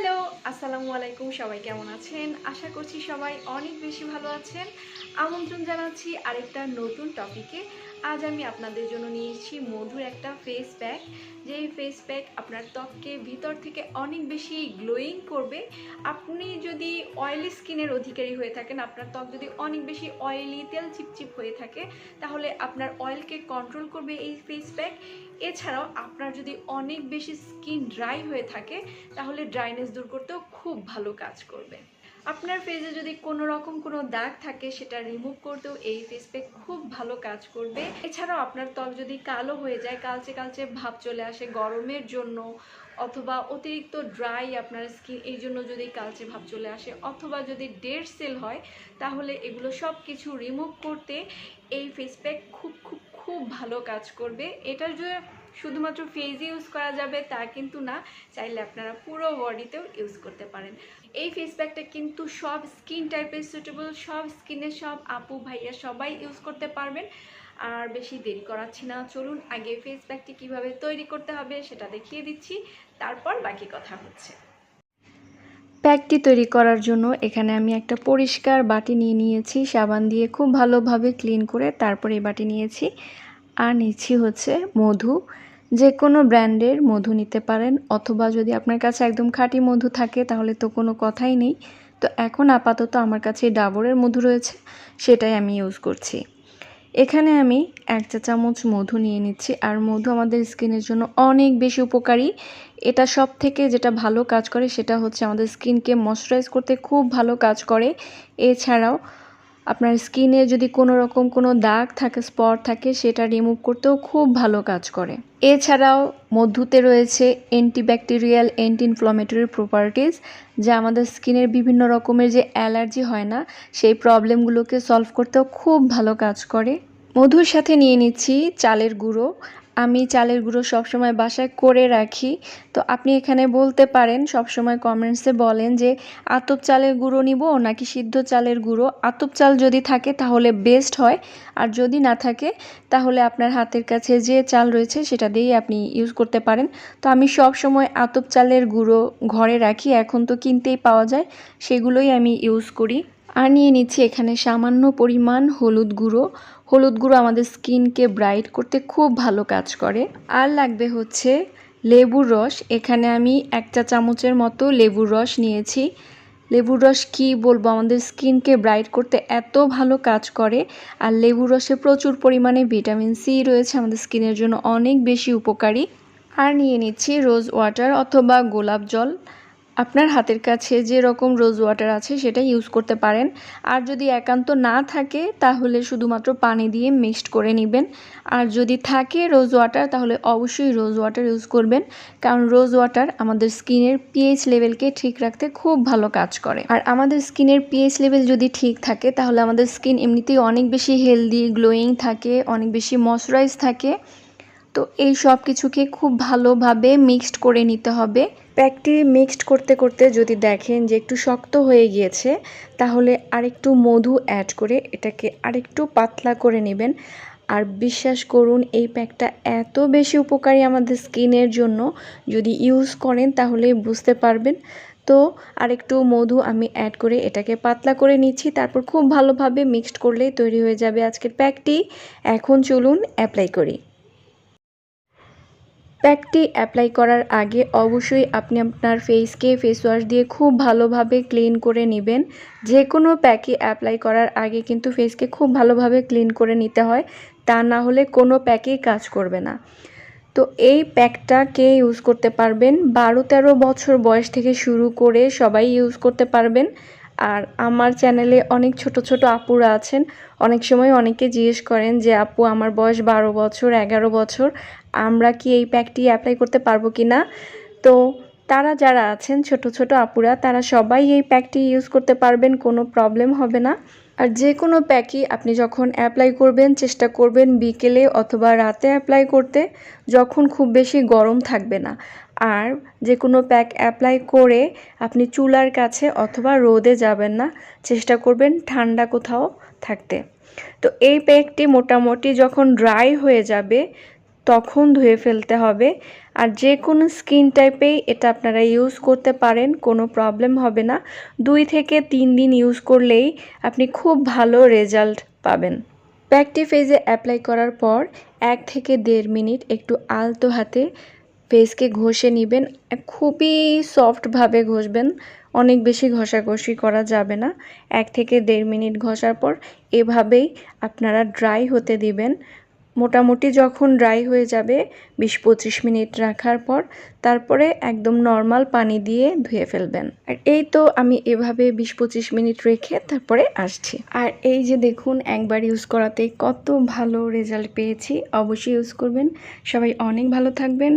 Hello, আসসালামু আলাইকুম, সবাই কেমন আছেন? আশা করছি সবাই অনেক বেশি ভালো আছেন। আমন্ত্রণ জানাচ্ছি আরেকটা নতুন টপিকে আজ আমি আপনাদের জন্য নিয়েছি মধুর একটা ফেস প্যাক যেই ফেস প্যাক আপনার ত্বককে ভিতর থেকে অনেক বেশি গ্লোয়িং করবে। আপনি যদি অয়েলি স্কিনের অধিকারী হয়ে থাকেন, আপনার ত্বক যদি অনেক বেশি অয়েলি তেল চিপচিপ হয়ে থাকে, তাহলে আপনার অয়েলকে কন্ট্রোল করবে এই ফেস প্যাক এছাড়াও আপনার যদি অনেক বেশি স্কিন ড্রাই হয়ে থাকে, তাহলে ড্রাইনেস দূর করতেও খুব ভালো কাজ করবে। আপনার ফেসে যদি কোনো রকম কোনো দাগ থাকে, সেটা রিমুভ করতেও এই ফেস প্যাক খুব ভালো কাজ করবে। এছাড়াও আপনার ত্বক যদি কালো হয়ে যায়, কালচে কালচে ভাব চলে আসে গরমের জন্য, অথবা অতিরিক্ত ড্রাই আপনার স্কিন এই জন্য যদি কালচে ভাব চলে আসে, অথবা যদি ডেড সেল হয়, তাহলে এগুলো সব কিছু রিমুভ করতে এই ফেস প্যাক খুব খুব খুব ভালো কাজ করবে। এটার যে শুধুমাত্র ফেসে ইউজ করা যাবে তা কিন্তু না, চাইলে আপনারা পুরো বডিতেও ইউজ করতে পারেন। এই ফেস প্যাকটা কিন্তু সব স্কিন টাইপের সুটেবল সব স্কিনের সব আপু, ভাইয়া সবাই ইউজ করতে পারবেন। আর বেশি দেরি করাচ্ছি না। চলুন আগে ফেস প্যাকটি কীভাবে তৈরি করতে হবে সেটা দেখিয়ে দিচ্ছি। তারপর বাকি কথা হচ্ছে। প্যাকটি তৈরি করার জন্য এখানে আমি একটা পরিষ্কার বাটি নিয়ে নিয়েছি। সাবান দিয়ে খুব ভালোভাবে ক্লিন করে তারপর এই বাটি নিয়েছি। আর নিচ্ছি হচ্ছে মধু। যে কোনো ব্র্যান্ডের মধু নিতে পারেন, অথবা যদি আপনার কাছে একদম খাঁটি মধু থাকে, তাহলে তো কোনো কথাই নেই। তো এখন আপাতত আমার কাছে ডাবরের মধু রয়েছে, সেটাই আমি ইউজ করছি। এখানে আমি এক চা চামচ মধু নিয়ে নিচ্ছি, আর মধু আমাদের স্কিনের জন্য অনেক বেশি উপকারী। এটা সব থেকে যেটা ভালো কাজ করে, সেটা হচ্ছে আমাদের স্কিনকে ময়শ্চারাইজ করতে খুব ভালো কাজ করে। এছাড়াও আপনার স্কিনে যদি কোনো রকম কোনো দাগ থাকে, স্পট থাকে, সেটা রিমুভ করতেও খুব ভালো কাজ করে। এছাড়াও মধুতে রয়েছে অ্যান্টিব্যাকটেরিয়াল অ্যান্টি ইনফ্লামেটরি প্রপার্টিস যা আমাদের স্কিনের বিভিন্ন রকমের যে অ্যালার্জি হয় না, সেই প্রবলেমগুলোকে সলভ করতেও খুব ভালো কাজ করে। মধুর সাথে নিয়ে নিচ্ছি চালের গুঁড়ো। আমি চালের গুঁড়ো সবসময় বাসায় করে রাখি। তো আপনি এখানে বলতে পারেন, সবসময় কমেন্টসে বলেন যে, আতপ চালের গুঁড়ো নিব নাকি সিদ্ধ চালের গুঁড়ো? আতপ চাল যদি থাকে তাহলে বেস্ট হয়, আর যদি না থাকে তাহলে আপনার হাতের কাছে যে চাল রয়েছে সেটা দিয়েই আপনি ইউজ করতে পারেন। তো আমি সব সময় আতপ চালের গুঁড়ো ঘরে রাখি, এখন তো কিনতেই পাওয়া যায়, সেগুলোই আমি ইউজ করি। আর নিয়ে নিচ্ছি এখানে সামান্য পরিমাণ হলুদ গুঁড়ো। হলুদ গুঁড়ো আমাদের স্কিনকে ব্রাইট করতে খুব ভালো কাজ করে। আর লাগবে হচ্ছে লেবুর রস। এখানে আমি এক চা চামচের মতো লেবুর রস নিয়েছি। লেবুর রস কী বলব? আমাদের স্কিনকে ব্রাইট করতে এত ভালো কাজ করে। আর লেবুর রসে প্রচুর পরিমাণে ভিটামিন সি রয়েছে আমাদের স্কিনের জন্য অনেক বেশি উপকারী। আর নিয়ে নিচ্ছি রোজ ওয়াটার অথবা গোলাপ জল। আপনার হাতের কাছে যে রকম রোজ ওয়াটার আছে সেটা ইউজ করতে পারেন। আর যদি একান্ত না থাকে, তাহলে শুধুমাত্র পানি দিয়ে মিক্সড করে নেবেন। আর যদি থাকে রোজ ওয়াটার তাহলে অবশ্যই রোজ ওয়াটার ইউজ করবেন। কারণ রোজ ওয়াটার আমাদের স্কিনের পিএইচ লেভেলকে ঠিক রাখতে খুব ভালো কাজ করে। আর আমাদের স্কিনের পিএইচ লেভেল যদি ঠিক থাকে, তাহলে আমাদের স্কিন এমনিতেই অনেক বেশি হেলদি গ্লোয়িং থাকে, অনেক বেশি ময়শ্চারাইজ থাকে। তো এই সব কিছুকে খুব ভালোভাবে মিক্সড করে নিতে হবে। প্যাকটি মিক্সড করতে করতে যদি দেখেন যে একটু শক্ত হয়ে গিয়েছে, তাহলে আরেকটু মধু অ্যাড করে এটাকে আরেকটু পাতলা করে নেবেন। আর বিশ্বাস করুন, এই প্যাকটা এত বেশি উপকারী আমাদের স্কিনের জন্য। যদি ইউজ করেন, তাহলে বুঝতে পারবেন। তো আরেকটু মধু আমি অ্যাড করে এটাকে পাতলা করে নিচ্ছি। তারপর খুব ভালোভাবে মিক্সড করলেই তৈরি হয়ে যাবে আজকের প্যাকটি এখন চলুন অ্যাপ্লাই করি। প্যাকটি অ্যাপ্লাই করার আগে অবশ্যই আপনি আপনার ফেসকে ফেস ওয়াশ দিয়ে খুব ভালোভাবে ক্লিন করে নেবেন। যে কোনো প্যাকে অ্যাপ্লাই করার আগে কিন্তু ফেসকে খুব ভালোভাবে ক্লিন করে নিতে হয়, তা না হলে কোনো প্যাকেই কাজ করবে না। তো এই প্যাকটা কে ইউজ করতে পারবেন? বারো তেরো বছর বয়স থেকে শুরু করে সবাই ইউজ করতে পারবেন। আর আমার চ্যানেলে অনেক ছোট ছোট আপুরা আছেন। অনেক সময় অনেকে জিজ্ঞেস করেন যে, আপু, আমার বয়স বারো বছর, এগারো বছর, আমরা কি এই প্যাকটি অ্যাপ্লাই করতে পারব কি না তো তারা যারা আছেন, ছোট ছোট আপুরা, তারা সবাই এই প্যাকটি ইউজ করতে পারবেন, কোনো প্রবলেম হবে না। আর যে কোনো প্যাকই আপনি যখন অ্যাপ্লাই করবেন, চেষ্টা করবেন বিকেলে অথবা রাতে অ্যাপ্লাই করতে, যখন খুব বেশি গরম থাকবে না। আর যে কোনো প্যাক অ্যাপ্লাই করে আপনি চুলার কাছে অথবা রোদে যাবেন না, চেষ্টা করবেন ঠান্ডা কোথাও থাকতে। তো এই প্যাকটি মোটামুটি যখন ড্রাই হয়ে যাবে, তখন ধুয়ে ফেলতে হবে। আর যে কোনো স্কিন টাইপেই এটা আপনারা ইউজ করতে পারেন, কোনো প্রবলেম হবে না। দুই থেকে তিন দিন ইউজ করলেই আপনি খুব ভালো রেজাল্ট পাবেন। প্যাকটি ফেজে অ্যাপ্লাই করার পর এক থেকে দেড় মিনিট একটু আলতো হাতে ফেসকে ঘষে নেবেন। খুবই সফটভাবে ঘষবেন। অনেক বেশি ঘষাঘষি করা যাবে না। এক থেকে দেড় মিনিট ঘষার পর এভাবেই আপনারা ড্রাই হতে দিবেন। মোটামুটি যখন ড্রাই হয়ে যাবে, বিশ পঁচিশ মিনিট রাখার পর তারপরে একদম নর্মাল পানি দিয়ে ধুয়ে ফেলবেন। আর এই তো আমি এভাবে বিশ পঁচিশ মিনিট রেখে তারপরে আসছি। আর এই যে দেখুন, একবার ইউজ করাতে কত ভালো রেজাল্ট পেয়েছি। অবশ্যই ইউজ করবেন। সবাই অনেক ভালো থাকবেন।